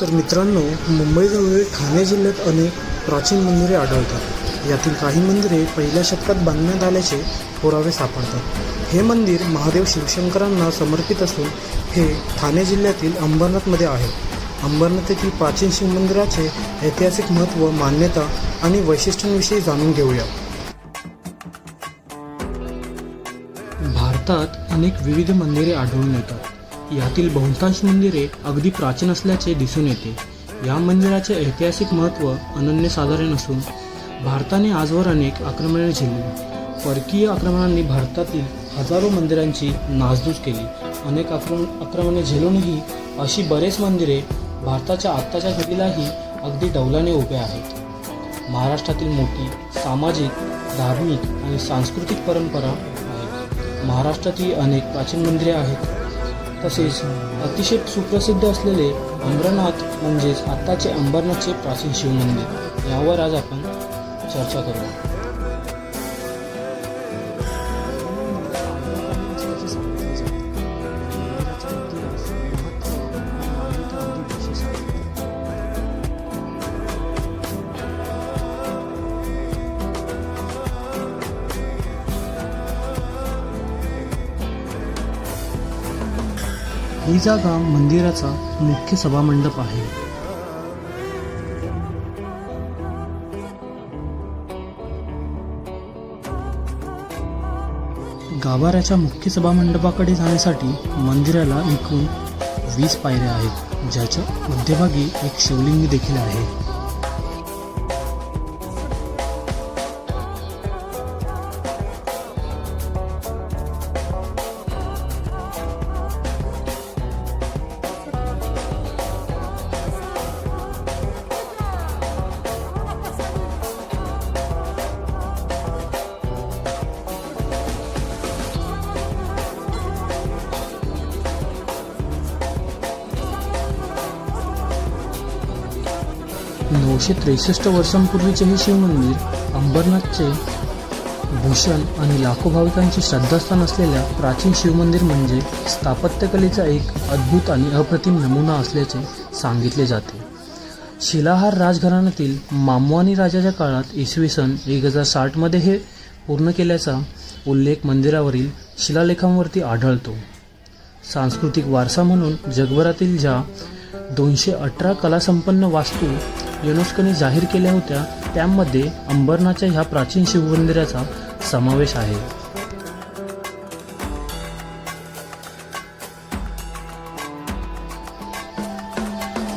तर मित्रांनो मुंबईजवळ ठाणे जिल्ह्यात अनेक प्राचीन मंदिरे आढळतात. यातील काही मंदिरे पहिल्या शतकात बांधण्यात आल्याचे पुरावे सापडतात. हे मंदिर महादेव शिवशंकरांना समर्पित असून हे ठाणे जिल्ह्यातील अंबरनाथमध्ये आहे. अंबरनाथ येथील प्राचीन शिवमंदिराचे ऐतिहासिक महत्त्व मान्यता आणि वैशिष्ट्यांविषयी जाणून घेऊया. भारतात अनेक विविध मंदिरे आढळून येतात. यातील बहुतांश मंदिरे अगदी प्राचीन असल्याचे दिसून येते. या मंदिराचे ऐतिहासिक महत्त्व अनन्यसाधारण असून भारताने आजवर अनेक आक्रमणे झेलली. परकीय आक्रमणांनी भारतातील हजारो मंदिरांची नासधूस केली. अनेक आक्रमण आक्रमणे झेलूनही अशी बरेच मंदिरे भारताच्या आत्ताच्या घडीलाही अगदी डौलाने उभे आहेत. महाराष्ट्रातील मोठी सामाजिक धार्मिक आणि सांस्कृतिक परंपरा आहेत. महाराष्ट्रातही अनेक प्राचीन मंदिरे आहेत. तसेच अतिशय सुप्रसिद्ध असलेले अमरनाथ म्हणजेच आत्ताचे अंबरनाथचे प्राचीन शिवमंदिर यावर आज आपण चर्चा करू ही जागा मंदिराचा मुख्य सभामंडप आहे. गाभाऱ्याच्या मुख्य सभामंडपाकडे जाण्यासाठी मंदिराला एकूण वीस पायऱ्या आहेत ज्याच्या मध्यभागी एक शिवलिंग देखील आहे. नऊशे त्रेसष्ट वर्षांपूर्वीचे हे शिवमंदिर अंबरनाथचे भूषण आणि लाखो भाविकांचे श्रद्धास्थान असलेल्या प्राचीन शिवमंदिर म्हणजे स्थापत्यकलेचा एक अद्भुत आणि अप्रतिम नमुना असल्याचे सांगितले जाते. शिलाहार राजघराण्यातील मामवानी राजाच्या काळात इसवी सन एक हजार साठमध्ये हे पूर्ण केल्याचा उल्लेख मंदिरावरील शिलालेखांवरती आढळतो. सांस्कृतिक वारसा म्हणून जगभरातील ज्या दोनशे अठरा कलासंपन्न वास्तू युनेस्कोने जाहीर केल्या होत्या त्यामध्ये अंबरनाथच्या ह्या प्राचीन शिवमंदिराचा समावेश आहे.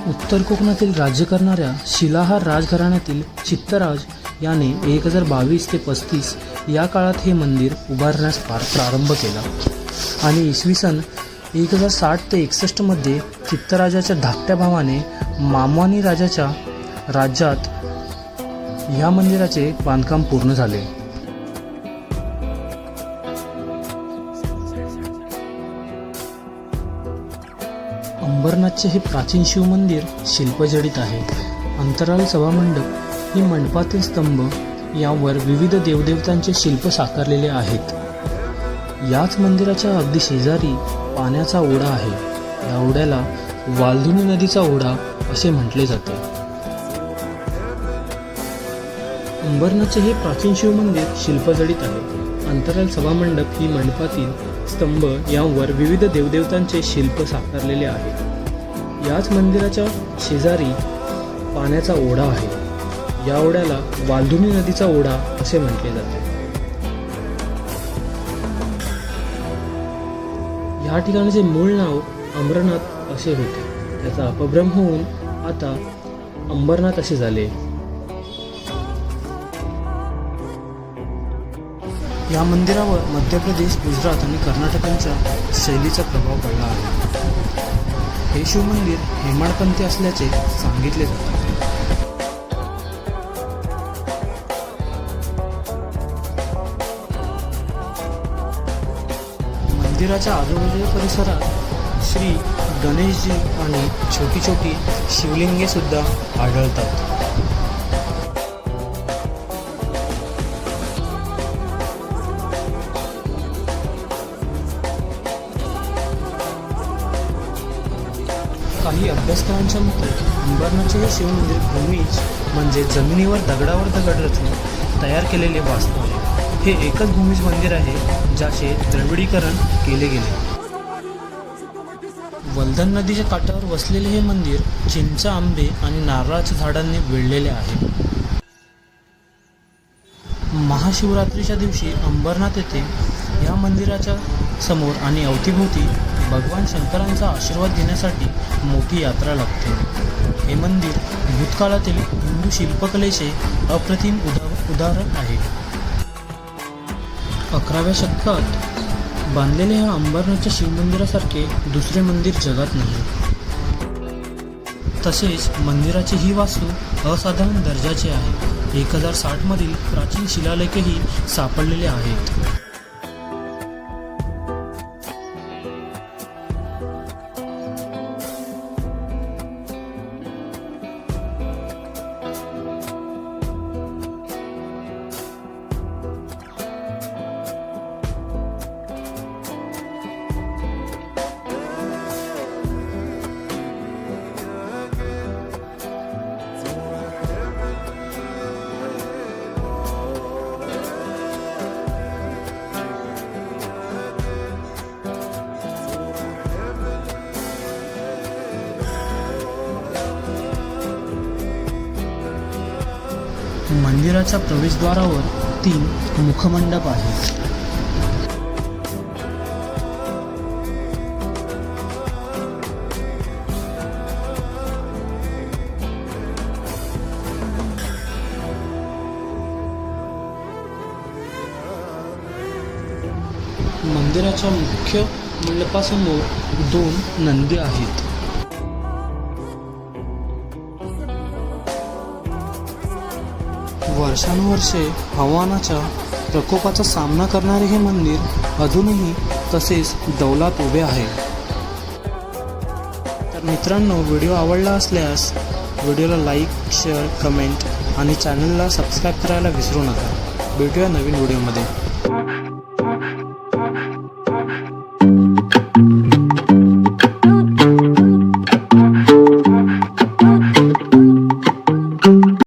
उत्तर कोकणातील राज्य करणाऱ्या शिलाहार राजघराण्यातील चित्तराज याने एक हजार बावीस ते पस्तीस या काळात हे मंदिर उभारण्यास फार प्रारंभ केला. आणि इसवी सन एक हजार साठ ते एकसष्टमध्ये चित्तराजाच्या धाकट्या भावाने मामवानी राजाच्या राज्यात ह्या मंदिराचे बांधकाम पूर्ण झाले. अंबरनाथचे हे प्राचीन शिवमंदिर शिल्पजडित आहे. अंतराळ सभामंडप ही मंडपातील स्तंभ यावर विविध देवदेवतांचे शिल्प साकारलेले आहेत. याच मंदिराच्या अगदी शेजारी पाण्याचा ओढा आहे. या ओढ्याला वालधुनी नदीचा ओढा असे म्हटले जाते. अंबरनाथचे हे प्राचीन शिवमंदिर शिल्पजडित आहे. अंतराल सभामंडप ही मंडपातील स्तंभ यांवर विविध देवदेवतांचे शिल्प साकारलेले आहे. याच मंदिराच्या शेजारी पाण्याचा ओढा आहे. या ओढ्याला वालधुनी नदीचा ओढा असे म्हटले जाते. या ठिकाणाचे मूळ नाव अमरनाथ असे होते. त्याचा अपभ्रम होऊन आता अंबरनाथ असे झाले. या मंदिरावर मध्य प्रदेश गुजरात आणि कर्नाटकांच्या शैलीचा प्रभाव पडला आहे. हे शिवमंदिर हेमाडपंथी असल्याचे सांगितले जाते. मंदिराच्या आजूबाजूच्या परिसरात श्री गणेशजी आणि छोटी छोटी शिवलिंगे सुद्धा आढळतात. काही अभ्यासकारांच्या मते अंबरनाथचे हे शिवमंदिर भूमीज म्हणजे जमिनीवर दगडावर दगड रचून तयार केलेले वास्तव. आहे हे एकच भूमीज मंदिर आहे ज्याचे द्रविडीकरण केले गेले. वल्धन नदीच्या काठावर वसलेले हे मंदिर चिंच आंबे आणि नारळाच्या झाडांनी वेढलेले आहे. महाशिवरात्रीच्या दिवशी अंबरनाथ येथे या मंदिराच्या समोर आणि अवतीभोवती भगवान शंकरांचा आशीर्वाद घेण्यासाठी मोठी यात्रा लागते. हे मंदिर भूतकाळातील हिंदू शिल्पकलेचे अप्रतिम उदा उदाहरण आहे. अकराव्या शतकात बांधलेले ह्या अंबरनाथच्या शिवमंदिरासारखे दुसरे मंदिर जगात नाही. तसेच मंदिराची ही वास्तू असाधारण दर्जाची आहे. एक हजार साठमधील प्राचीन शिलालेखही सापडलेले आहेत. मंदिराच्या प्रवेशद्वारावर तीन मुखमंडप आहेत. मंदिराच्या मुख्य मंडपासमोर दोन नंदी आहेत. वर्षानुवर्षे हवामानाच्या प्रकोपाचा सामना करणारे हे मंदिर अजूनही तसेच दौलात उभे आहे. तर मित्रांनो व्हिडिओ आवडला असल्यास व्हिडिओला लाईक शेअर कमेंट आणि चॅनलला सबस्क्राईब करायला विसरू नका. भेटूया नवीन व्हिडिओमध्ये.